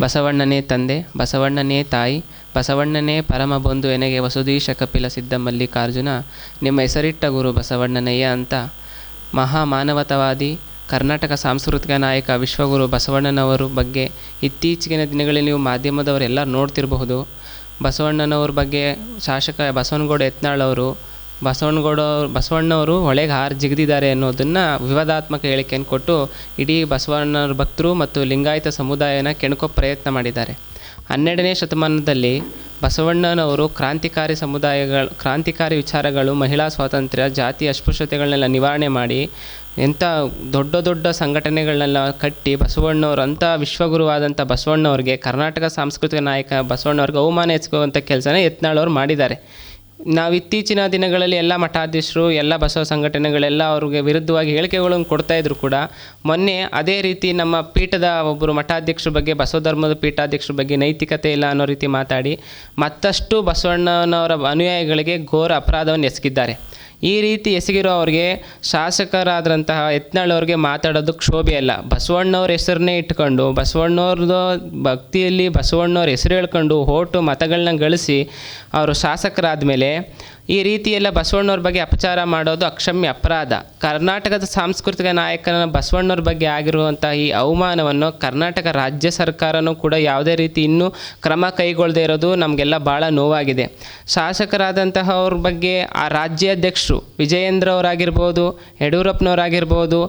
ಬಸವಣ್ಣನೇ ತಂದೆ, ಬಸವಣ್ಣನೇ ತಾಯಿ, ಬಸವಣ್ಣನೇ ಪರಮ ಬಂಧು ಎನೆಗೆ ವಸುದೀಶ ಕಪಿಲ ಸಿದ್ಧ ಮಲ್ಲಿಕಾರ್ಜುನ, ನಿಮ್ಮ ಹೆಸರಿಟ್ಟ ಗುರು ಬಸವಣ್ಣನಯ್ಯ ಅಂತ ಮಹಾಮಾನವತವಾದಿ, ಕರ್ನಾಟಕ ಸಾಂಸ್ಕೃತಿಕ ನಾಯಕ ವಿಶ್ವಗುರು ಬಸವಣ್ಣನವರು ಬಗ್ಗೆ ಇತ್ತೀಚಿನ ದಿನಗಳಲ್ಲಿ ನೀವು ಮಾಧ್ಯಮದವರೆಲ್ಲ ನೋಡ್ತಿರಬಹುದು. ಬಸವಣ್ಣನವ್ರ ಬಗ್ಗೆ ಶಾಸಕ ಬಸವನಗೌಡ ಯತ್ನಾಳ್ ಅವರು ಬಸವನಗೌಡ ಬಸವಣ್ಣವರು ಹೊಳೆಗೆ ಹಾರು ಜಿಗಿದಿದ್ದಾರೆ ಅನ್ನೋದನ್ನು ವಿವಾದಾತ್ಮಕ ಹೇಳಿಕೆಯನ್ನು ಕೊಟ್ಟು ಇಡೀ ಬಸವಣ್ಣವ್ರ ಭಕ್ತರು ಮತ್ತು ಲಿಂಗಾಯತ ಸಮುದಾಯನ ಕೆಣಕೋ ಪ್ರಯತ್ನ ಮಾಡಿದ್ದಾರೆ. ಹನ್ನೆರಡನೇ ಶತಮಾನದಲ್ಲಿ ಬಸವಣ್ಣನವರು ಕ್ರಾಂತಿಕಾರಿ ಸಮುದಾಯಗಳು ಕ್ರಾಂತಿಕಾರಿ ವಿಚಾರಗಳು, ಮಹಿಳಾ ಸ್ವಾತಂತ್ರ್ಯ, ಜಾತಿ ಅಸ್ಪೃಶ್ಯತೆಗಳನ್ನೆಲ್ಲ ನಿವಾರಣೆ ಮಾಡಿ ಎಂಥ ದೊಡ್ಡ ದೊಡ್ಡ ಸಂಘಟನೆಗಳನ್ನೆಲ್ಲ ಕಟ್ಟಿ ಬಸವಣ್ಣವರು ಅಂಥ ವಿಶ್ವಗುರುವಾದಂಥ ಬಸವಣ್ಣವ್ರಿಗೆ ಕರ್ನಾಟಕ ಸಾಂಸ್ಕೃತಿಕ ನಾಯಕ ಬಸವಣ್ಣವ್ರಿಗೆ ಅವಮಾನ ಎತ್ಕೊಳ್ಳುವಂಥ ಕೆಲಸನ ಯತ್ನಾಳವ್ರು ಮಾಡಿದ್ದಾರೆ. ನಾವು ಇತ್ತೀಚಿನ ದಿನಗಳಲ್ಲಿ ಎಲ್ಲ ಮಠಾಧೀಶರು, ಎಲ್ಲ ಬಸವ ಸಂಘಟನೆಗಳೆಲ್ಲ ಅವ್ರಿಗೆ ವಿರುದ್ಧವಾಗಿ ಹೇಳಿಕೆಗಳನ್ನು ಕೊಡ್ತಾ ಇದ್ರು ಕೂಡ, ಮೊನ್ನೆ ಅದೇ ರೀತಿ ನಮ್ಮ ಪೀಠದ ಒಬ್ಬರು ಮಠಾಧ್ಯಕ್ಷರ ಬಗ್ಗೆ, ಬಸವ ಧರ್ಮದ ಪೀಠಾಧ್ಯಕ್ಷರ ಬಗ್ಗೆ ನೈತಿಕತೆ ಇಲ್ಲ ಅನ್ನೋ ರೀತಿ ಮಾತಾಡಿ, ಮತ್ತಷ್ಟು ಬಸವಣ್ಣನವರ ಅನುಯಾಯಿಗಳಿಗೆ ಘೋರ ಅಪರಾಧವನ್ನು ಎಸಗಿದ್ದಾರೆ ಈ ರೀತಿ ಎಸಗಿರೋ ಅವ್ರಿಗೆ ಶಾಸಕರಾದಂತಹ ಅವ್ರಿಗೆ ಮಾತಾಡೋದು ಕ್ಷೋಭೆ ಅಲ್ಲ ಬಸವಣ್ಣವ್ರ ಹೆಸರನ್ನೇ ಇಟ್ಕೊಂಡು, ಬಸವಣ್ಣವ್ರದ್ದು ಭಕ್ತಿಯಲ್ಲಿ ಬಸವಣ್ಣವ್ರ ಹೆಸರು ಹೇಳ್ಕೊಂಡು ಹೋಟು ಮತಗಳನ್ನ ಗಳಿಸಿ ಅವರು ಶಾಸಕರಾದ ಮೇಲೆ ಈ ರೀತಿಯೆಲ್ಲ ಬಸವಣ್ಣವ್ರ ಬಗ್ಗೆ ಅಪಚಾರ ಮಾಡೋದು ಅಕ್ಷಮ್ಯ ಅಪರಾಧ. ಕರ್ನಾಟಕದ ಸಾಂಸ್ಕೃತಿಕ ನಾಯಕನ ಬಸವಣ್ಣವ್ರ ಬಗ್ಗೆ ಆಗಿರುವಂಥ ಈ ಅವಮಾನವನ್ನು ಕರ್ನಾಟಕ ರಾಜ್ಯ ಸರ್ಕಾರನೂ ಕೂಡ ಯಾವುದೇ ರೀತಿ ಇನ್ನೂ ಕ್ರಮ ಕೈಗೊಳ್ಳದೇ ಇರೋದು ನಮಗೆಲ್ಲ ಭಾಳ ನೋವಾಗಿದೆ. ಶಾಸಕರಾದಂತಹ ಅವ್ರ ಬಗ್ಗೆ ಆ ರಾಜ್ಯಾಧ್ಯಕ್ಷರು ವಿಜಯೇಂದ್ರ ಅವರಾಗಿರ್ಬೋದು, ಯಡಿಯೂರಪ್ಪನವರಾಗಿರ್ಬೋದು,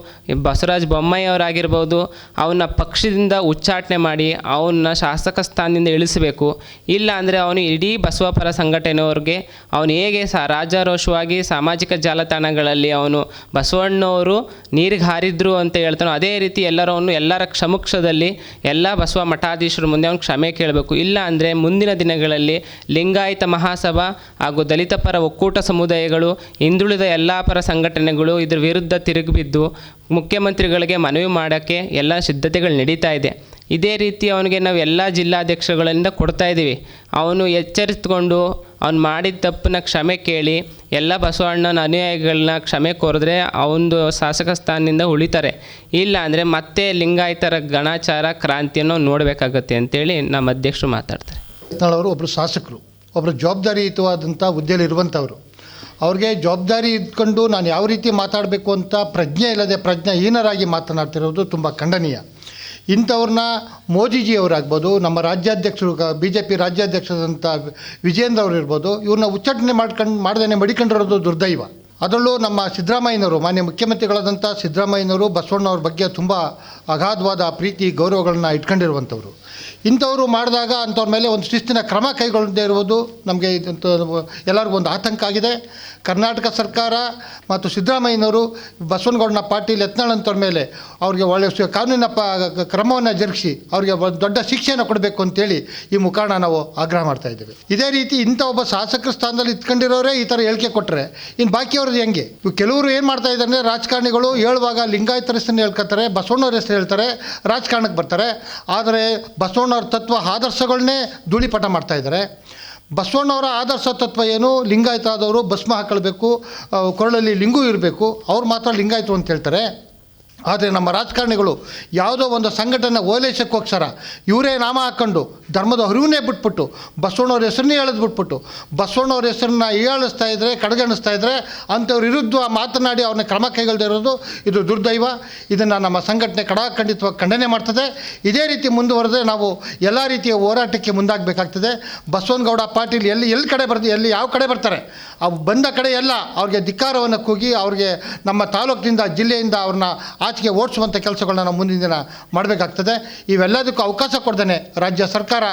ಬಸವರಾಜ ಬೊಮ್ಮಾಯಿ ಅವರಾಗಿರ್ಬೋದು ಅವನ್ನ ಪಕ್ಷದಿಂದ ಉಚ್ಚಾಟನೆ ಮಾಡಿ ಅವನ್ನ ಶಾಸಕ ಸ್ಥಾನದಿಂದ ಇಳಿಸಬೇಕು. ಇಲ್ಲ ಅಂದರೆ ಅವನು ಇಡೀ ಬಸವಪರ ಸಂಘಟನೆಯವ್ರಿಗೆ ಅವನು ಹೇಗೆ ರಾಜಾರೋಷವಾಗಿ ಸಾಮಾಜಿಕ ಜಾಲತಾಣಗಳಲ್ಲಿ ಅವನು ಬಸವಣ್ಣವರು ನೀರಿಗೆ ಹಾರಿದ್ರು ಅಂತ ಹೇಳ್ತಾನೆ, ಅದೇ ರೀತಿ ಎಲ್ಲರವನ್ನು ಎಲ್ಲರ ಕ್ಷಮುಕ್ಷದಲ್ಲಿ ಎಲ್ಲ ಬಸವ ಮಠಾಧೀಶರ ಮುಂದೆ ಅವನು ಕ್ಷಮೆ ಕೇಳಬೇಕು. ಇಲ್ಲ ಅಂದರೆ ಮುಂದಿನ ದಿನಗಳಲ್ಲಿ ಲಿಂಗಾಯತ ಮಹಾಸಭಾ ಹಾಗೂ ದಲಿತ ಪರ ಒಕ್ಕೂಟ ಸಮುದಾಯಗಳು, ಹಿಂದುಳಿದ ಎಲ್ಲ ಪರ ಸಂಘಟನೆಗಳು ಇದರ ವಿರುದ್ಧ ತಿರುಗಿಬಿದ್ದು ಮುಖ್ಯಮಂತ್ರಿಗಳಿಗೆ ಮನವಿ ಮಾಡೋಕ್ಕೆ ಎಲ್ಲ ಸಿದ್ಧತೆಗಳು ನಡೀತಾ ಇದೆ. ಇದೇ ರೀತಿ ಅವನಿಗೆ ನಾವು ಎಲ್ಲ ಜಿಲ್ಲಾಧ್ಯಕ್ಷಗಳಿಂದ ಕೊಡ್ತಾ ಇದ್ದೀವಿ. ಅವನು ಎಚ್ಚರಿಸ್ಕೊಂಡು ಅವ್ನು ಮಾಡಿದ ತಪ್ಪನ್ನ ಕ್ಷಮೆ ಕೇಳಿ, ಎಲ್ಲ ಬಸವಣ್ಣನ ಅನುಯಾಯಿಗಳನ್ನ ಕ್ಷಮೆ ಕೋರಿದ್ರೆ ಅವನದು ಶಾಸಕ ಸ್ಥಾನದಿಂದ ಉಳಿತಾರೆ. ಇಲ್ಲ ಅಂದರೆ ಮತ್ತೆ ಲಿಂಗಾಯತರ ಗಣಾಚಾರ ಕ್ರಾಂತಿಯನ್ನು ನೋಡಬೇಕಾಗತ್ತೆ ಅಂತೇಳಿ ನಮ್ಮ ಅಧ್ಯಕ್ಷರು ಮಾತಾಡ್ತಾರೆ. ಅವರು ಒಬ್ಬರು ಶಾಸಕರು ಒಬ್ಬರು ಜವಾಬ್ದಾರಿಯುತವಾದಂಥ ಹುದ್ದೆಯಲ್ಲಿ ಇರುವಂಥವ್ರು ಅವ್ರಿಗೆ ಜವಾಬ್ದಾರಿ ಇದ್ಕೊಂಡು ನಾನು ಯಾವ ರೀತಿ ಮಾತಾಡಬೇಕು ಅಂತ ಪ್ರಜ್ಞೆ ಇಲ್ಲದೆ ಪ್ರಜ್ಞಾಹೀನರಾಗಿ ಮಾತನಾಡ್ತಿರೋದು ತುಂಬ ಖಂಡನೀಯ. ಇಂಥವ್ರನ್ನ ಮೋದಿಜಿಯವರಾಗ್ಬೋದು, ನಮ್ಮ ರಾಜ್ಯಾಧ್ಯಕ್ಷರು ಬಿ ಜೆ ಪಿ ರಾಜ್ಯಾಧ್ಯಕ್ಷರಾದಂಥ ವಿಜೇಂದ್ರ ಅವರು ಇರ್ಬೋದು, ಇವ್ರನ್ನ ಉಚ್ಚಾಟನೆ ಮಾಡ್ಕಂಡು ಮಾಡ್ದೇ ಮಡಿಕೊಂಡಿರೋದು ದುರ್ದೈವ. ಅದರಲ್ಲೂ ನಮ್ಮ ಸಿದ್ದರಾಮಯ್ಯನವರು, ಮಾನ್ಯ ಮುಖ್ಯಮಂತ್ರಿಗಳಾದಂಥ ಸಿದ್ದರಾಮಯ್ಯನವರು, ಬಸವಣ್ಣವ್ರ ಬಗ್ಗೆ ತುಂಬ ಅಗಾಧವಾದ ಪ್ರೀತಿ, ಗೌರವಗಳನ್ನ ಇಟ್ಕೊಂಡಿರುವಂಥವ್ರು. ಇಂಥವ್ರು ಮಾಡಿದಾಗ ಅಂಥವ್ರ ಮೇಲೆ ಒಂದು ಶಿಸ್ತಿನ ಕ್ರಮ ಕೈಗೊಳ್ಳದೇ ಇರುವುದು ನಮಗೆ ಎಲ್ಲರಿಗೂ ಒಂದು ಆತಂಕ ಆಗಿದೆ. ಕರ್ನಾಟಕ ಸರ್ಕಾರ ಮತ್ತು ಸಿದ್ದರಾಮಯ್ಯನವರು ಬಸವನಗೌಡನ ಪಾಟೀಲ್ ಯತ್ನಾಳ್ ಮೇಲೆ ಅವ್ರಿಗೆ ಒಳ್ಳೆಯ ಕಾನೂನಿನ ಪ ಕ್ರಮವನ್ನು ಜರುಗಿಸಿ ಅವ್ರಿಗೆ ದೊಡ್ಡ ಶಿಕ್ಷೆಯನ್ನು ಕೊಡಬೇಕು ಅಂತೇಳಿ ಈ ಮುಖಾಂಡ ನಾವು ಆಗ್ರಹ ಮಾಡ್ತಾ ಇದ್ದೇವೆ. ಇದೇ ರೀತಿ ಇಂಥ ಒಬ್ಬ ಶಾಸಕರ ಸ್ಥಾನದಲ್ಲಿ ಇಟ್ಕೊಂಡಿರೋರೇ ಈ ಥರ ಹೇಳಿಕೆ ಕೊಟ್ಟರೆ ಇನ್ನು ಬಾಕಿಯವ್ರದ್ದು ಹೆಂಗೆ? ಕೆಲವರು ಏನು ಮಾಡ್ತಾ ಇದ್ದಾರೆ ರಾಜಕಾರಣಿಗಳು ಹೇಳುವಾಗ ಲಿಂಗಾಯತರ ಹೆಸರನ್ನ ಹೇಳ್ಕೊತಾರೆ, ಬಸವಣ್ಣವ್ರ ಹೆಸರು ಹೇಳ್ತಾರೆ, ರಾಜಕಾರಣಕ್ಕೆ ಬರ್ತಾರೆ. ಆದರೆ ಬಸವಣ್ಣವ್ರ ತತ್ವ ಆದರ್ಶಗಳನ್ನೇ ಧೂಳಿಪಟ ಮಾಡ್ತಾ ಇದ್ದಾರೆ. ಬಸವಣ್ಣವರ ಆದರ್ಶ ತತ್ವ ಏನು? ಲಿಂಗಾಯತ ಆದವರು ಭಸ್ಮ ಹಾಕೊಳ್ಬೇಕು ಕೊರಳಲ್ಲಿ ಲಿಂಗು ಇರಬೇಕು, ಅವ್ರು ಮಾತ್ರ ಲಿಂಗಾಯತು ಅಂತ ಹೇಳ್ತಾರೆ. ಆದರೆ ನಮ್ಮ ರಾಜಕಾರಣಿಗಳು ಯಾವುದೋ ಒಂದು ಸಂಘಟನೆ ಓಲೈಸಕ್ಕೋಸ್ಕರ ಇವರೇ ನಾಮ ಹಾಕ್ಕೊಂಡು ಧರ್ಮದ ಅರಿವನ್ನೇ ಬಿಟ್ಬಿಟ್ಟು ಬಸವಣ್ಣವ್ರ ಹೆಸರನ್ನೇ ಬಿಟ್ಬಿಟ್ಟು ಬಸವಣ್ಣವ್ರ ಹೆಸರನ್ನ ಹೀಯಾಳಿಸ್ತಾ ಇದ್ದರೆ ಕಡೆಗಣಿಸ್ತಾ ಇದ್ದರೆ ಅಂಥವ್ರ ವಿರುದ್ಧ ಮಾತನಾಡಿ ಅವ್ರನ್ನ ಕ್ರಮ ಕೈಗೊಳ್ಳದೇ ಇರೋದು ಇದು ದುರ್ದೈವ. ಇದನ್ನು ನಮ್ಮ ಸಂಘಟನೆ ಕಡಾಖಂಡಿತವಾಗಿ ಖಂಡನೆ ಮಾಡ್ತದೆ. ಇದೇ ರೀತಿ ಮುಂದುವರೆದ್ರೆ ನಾವು ಎಲ್ಲ ರೀತಿಯ ಹೋರಾಟಕ್ಕೆ ಮುಂದಾಗಬೇಕಾಗ್ತದೆ. ಬಸವನಗೌಡ ಪಾಟೀಲ್ ಎಲ್ಲಿ ಎಲ್ಲಿ ಕಡೆ ಬರ್ತೀವಿ ಎಲ್ಲಿ ಯಾವ ಕಡೆ ಬರ್ತಾರೆ? ಅವು ಬಂದ ಕಡೆ ಎಲ್ಲ ಅವ್ರಿಗೆ ಧಿಕ್ಕಾರವನ್ನು ಕೂಗಿ ಅವ್ರಿಗೆ ನಮ್ಮ ತಾಲೂಕಿನಿಂದ, ಜಿಲ್ಲೆಯಿಂದ ಅವ್ರನ್ನ ಆಚೆಗೆ ಓಡಿಸುವಂಥ ಕೆಲಸಗಳನ್ನ ನಾವು ಮುಂದಿನ ದಿನ ಮಾಡಬೇಕಾಗ್ತದೆ. ಇವೆಲ್ಲದಕ್ಕೂ ಅವಕಾಶ ಕೊಡ್ದೇ ರಾಜ್ಯ ಸರ್ಕಾರ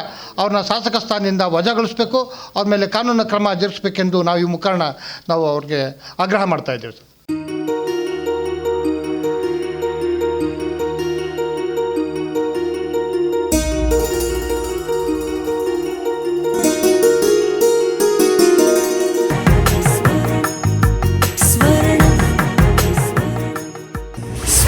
ಅವ್ರನ್ನ ಶಾಸಕ ಸ್ಥಾನದಿಂದ ವಜಾಗೊಳಿಸಬೇಕು, ಅವ್ರ ಮೇಲೆ ಕಾನೂನು ಕ್ರಮ ಜರುಗಿಸ್ಬೇಕೆಂದು ನಾವು ಈ ಮುಖಾಂಡ ನಾವು ಅವ್ರಿಗೆ ಆಗ್ರಹ ಮಾಡ್ತಾ ಇದ್ದೇವೆ